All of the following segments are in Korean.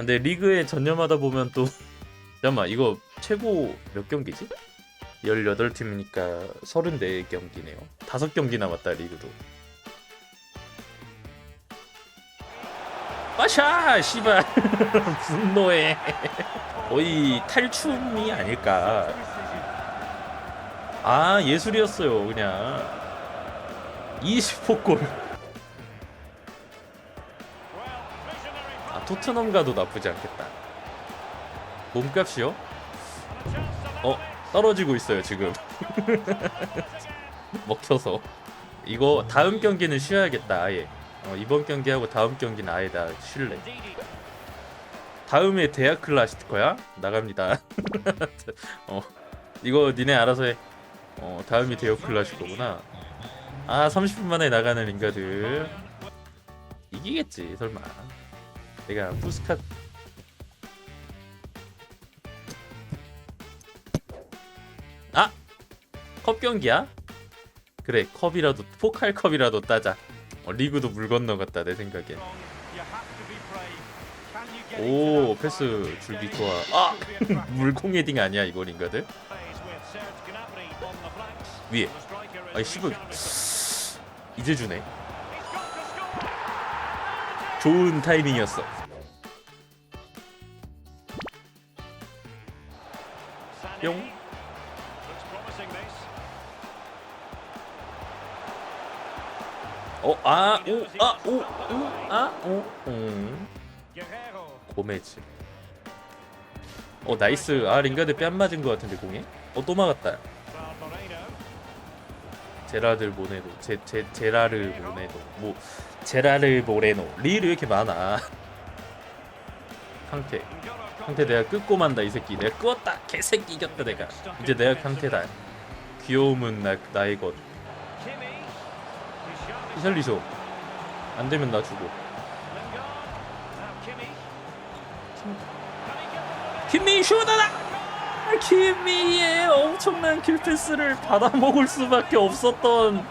근데 리그에 전념하다 보면 또 잠깐만 이거 최고 몇 경기지? 18팀이니까 34경기네요. 5경기 남았다 리그도. 빠샤 씨발. 분노해 거의 탈춤이 아닐까. 아 예술이었어요 그냥. 20호 골 아 토트넘 가도 나쁘지 않겠다. 몸값이요? 어 떨어지고 있어요 지금. 먹혀서. 이거 다음 경기는 쉬어야겠다 아예. 어, 이번 경기하고 다음 경기는 아예 다 쉴래. 다음에 대학 클라시코야? 나갑니다. 어 이거 니네 알아서 해. 어, 다음이 대학 클라시코구나. 아 30분 만에 나가는 링가드. 이기겠지 설마 내가 푸스카 아! 컵 경기야? 그래 컵이라도 포칼 컵이라도 따자 어, 리그도 물 건너갔다 내 생각엔 오 패스 줄기 좋아 아! 물공 헤딩 아니야 이거 링가드? 위에 아이 씨발 이제 주네 좋은 타이밍이었어 뿅 어, 아, 오, 아, 오, 오, 아, 오, 음. 고메즈. 어, 나이스. 아, 링가드 뺨 맞은 것 같은데 공에? 어, 또 막았다. 제라들 모네도, 제, 제, 제라를 모네도, 뭐, 제라를 모레노. 왜 이렇게 많아? 강태. 강태 내가 끄고 만다 이 새끼. 내가 끄었다. 개새끼 이겼다 내가. 이제 내가 강태다. 귀여움은 나 나의 것. 히샬리쇼. 안 되면 나 주고. 김미 슈다다. 김미의 엄청난 킬패스를 받아먹을 수밖에 없었던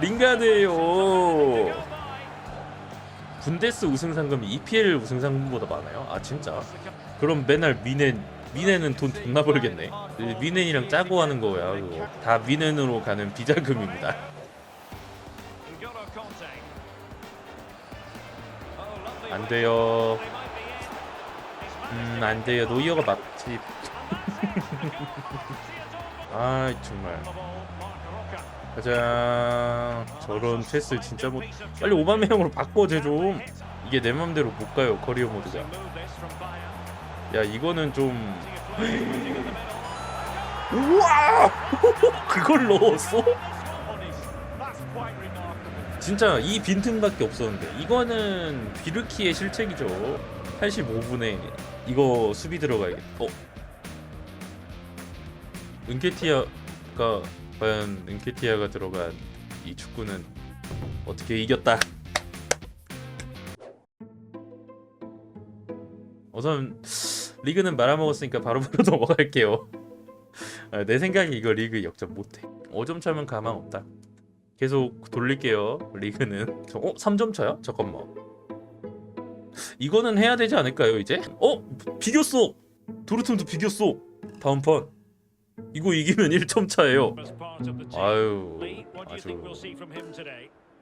링가드예요. 분데스 우승 상금이 EPL 우승 상금보다 많아요? 아 진짜? 그럼 맨날 미넨 미넨은 돈 존나 벌겠네. 미넨이랑 짜고 하는 거야. 그거. 다 미넨으로 가는 비자금입니다. 안 돼요. 음, 안 돼요. 노이어가 맞지. 아, 정말. 가자. 저런 패스 진짜 못. 빨리 오바메형으로 바꿔 쟤 좀. 이게 내 맘대로 못 가요. 커리어 모드가. 야, 이거는 좀. 우와! 그걸 넣었어? 진짜 이 빈틈밖에 없었는데 이거는 비르키의 실책이죠 85분에 이거 수비 들어가야겠다 어? 은케티아가 과연 은케티아가 들어간 이 축구는 어떻게 이겼다 우선 리그는 말아먹었으니까 바로바로 넘어갈게요 아, 내 생각에 이거 리그 역전 못해 5점 차면 가망 없다 계속 돌릴게요. 리그는. 저- 어? 3점 차야? 잠깐만. 이거는 해야 되지 않을까요, 이제? 어? 비겼어. 도르트문트 비겼어. 다음 판. 이거 이기면 1점 차예요. 아유. 아주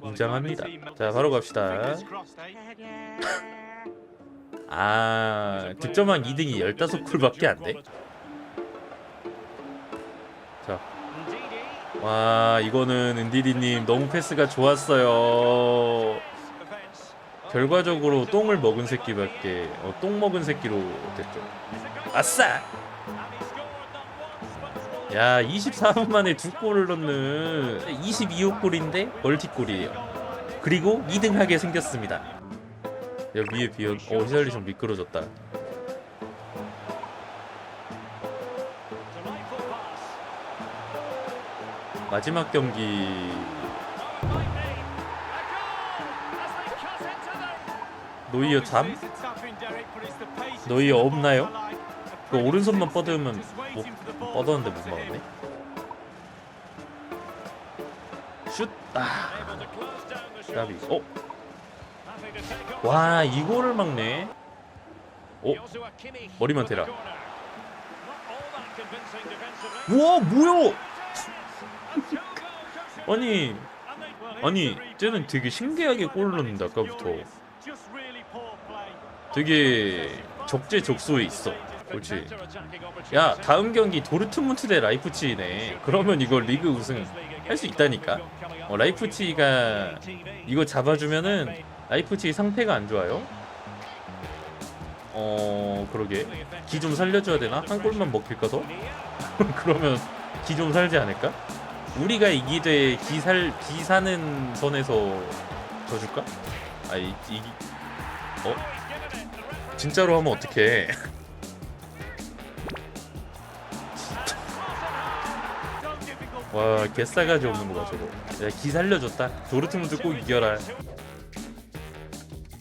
웅장합니다. 자, 바로 갑시다. 아, 득점한 2등이 15골밖에 안 돼? 자, 와 이거는 은디디님 너무 패스가 좋았어요. 결과적으로 똥을 먹은 새끼밖에 어, 똥 먹은 새끼로 됐죠. 아싸! 야 24분 만에 두 골을 넣는 22호 골인데 멀티골이에요. 그리고 2등하게 생겼습니다. 야 위에 비어 어 히샬리 좀 미끄러졌다. 마지막 경기 노이어 잠? 노이어 없나요? 그 오른손만 뻗으면 못 뻗었는데 못 막았네. 슛! 아, 까비. 어? 와, 이거를 막네. 어? 머리만 대라. 우와 뭐야? 아니 아니 쟤는 되게 신기하게 골을 넣는다 아까부터. 되게 적재적소에 있어. 그렇지. 야 다음 경기 도르트문트 대 라이프치히네. 그러면 이거 리그 우승 할 수 있다니까. 어, 라이프치히가 이거 잡아주면은 라이프치히 상태가 안 좋아요. 어 그러게 기 좀 살려줘야 되나? 한 골만 먹힐까 더? 그러면 기 좀 살지 않을까? 우리가 이기되 기살 기사는 선에서 져줄까? 아 이, 이 어? 진짜로 하면 어떡해 와 개싸가지 없는 거봐 저거. 야기 살려줬다. 도르트문트 꼭 이겨라.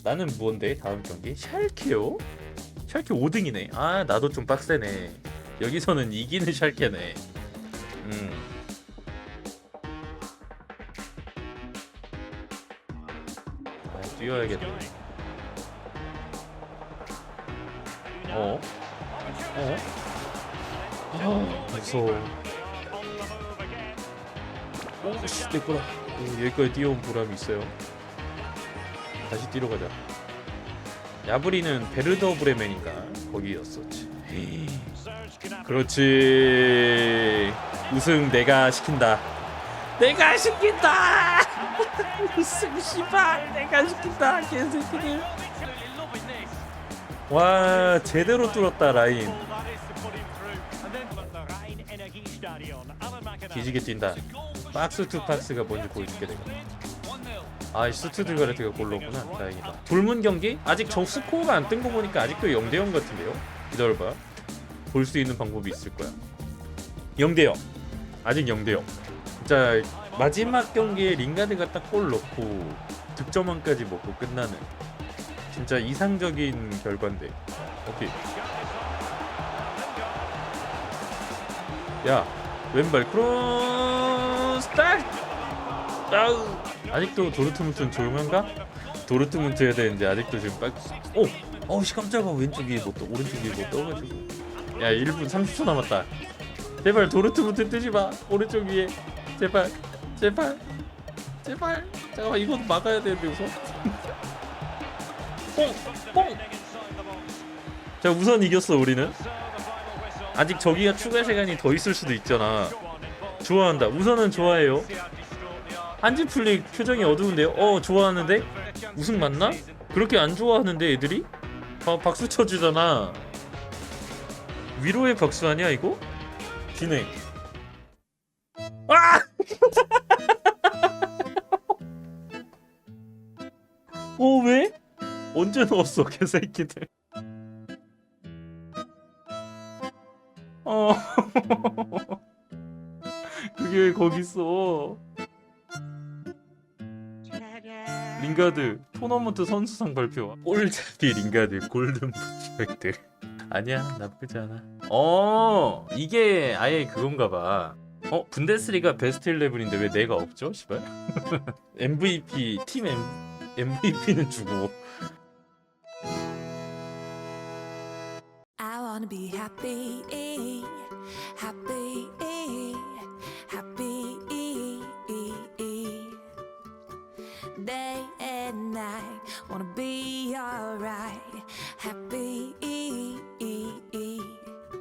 나는 뭔데 다음 경기? 샬케요? 샬케 5등이네. 아 나도 좀 빡세네. 여기서는 이기는 샬케네. 음. 아, 뛰어야겠네. 어? 어? 아 무서워 오씨 내 거다 오, 여기까지 뛰어온 보람이 있어요. 다시 뛰러 가자. 야브리는 베르더 브레멘인가? 거기였었지. 그렇지. 우승 내가 시킨다. 내가 시킨다! 우승 씨발 내가 시킨다 개새끼들. 와 제대로 뚫었다 라인. 뒤지게 뛴다 박스 투 박스가 뭔지 보여줄게 내가. 아 스투드가르트가 골로구나. 다행이다. 돌문 경기? 아직 저 스코어가 안 뜬 거 보니까 아직도 0대0 같은데요? 기다려봐. 볼 수 있는 방법이 있을 거야. 0대0 아직 0대0 진짜 마지막 경기에 링가드가 딱 골 넣고 득점왕까지 먹고 끝나는 진짜 이상적인 결과인데. 오케이. 야 왼발 크로스 딱 아우 아직도 도르트문트는 조용한가? 도르트문트 해야 되는데 아직도 지금 빡 오! 어우씨 깜짝아. 왼쪽 위에 뭐 떠, 오른쪽 위에 뭐 떠가지고. 야 1분 30초 남았다. 제발 도르트문트 뜨지 마. 오른쪽 위에. 제발 제발 제발. 잠깐만 이건 막아야 되는데 우선. 뽕! 뽕! 자 우선 이겼어 우리는. 아직 저기가 추가 시간이 더 있을 수도 있잖아 좋아한다 우선은 좋아해요 한지 플릭 표정이 어두운데요? 어 좋아하는데? 우승 맞나? 그렇게 안 좋아하는데 애들이? 아, 박수 쳐주잖아 위로의 박수 아니야 이거? 진행 아! 어 왜? 언제 넣었어 개새끼들 어 왜 거기 있어 링가드 토너먼트 선수상 발표 올잡이 링가드 골든 부츠백들 아니야 나쁘지 않아 어 이게 아예 그건가 봐 어? 분데스리가 베스트 11인데 왜 내가 없죠? 시발 MVP 팀 M, MVP는 주고 I wanna be happy, happy.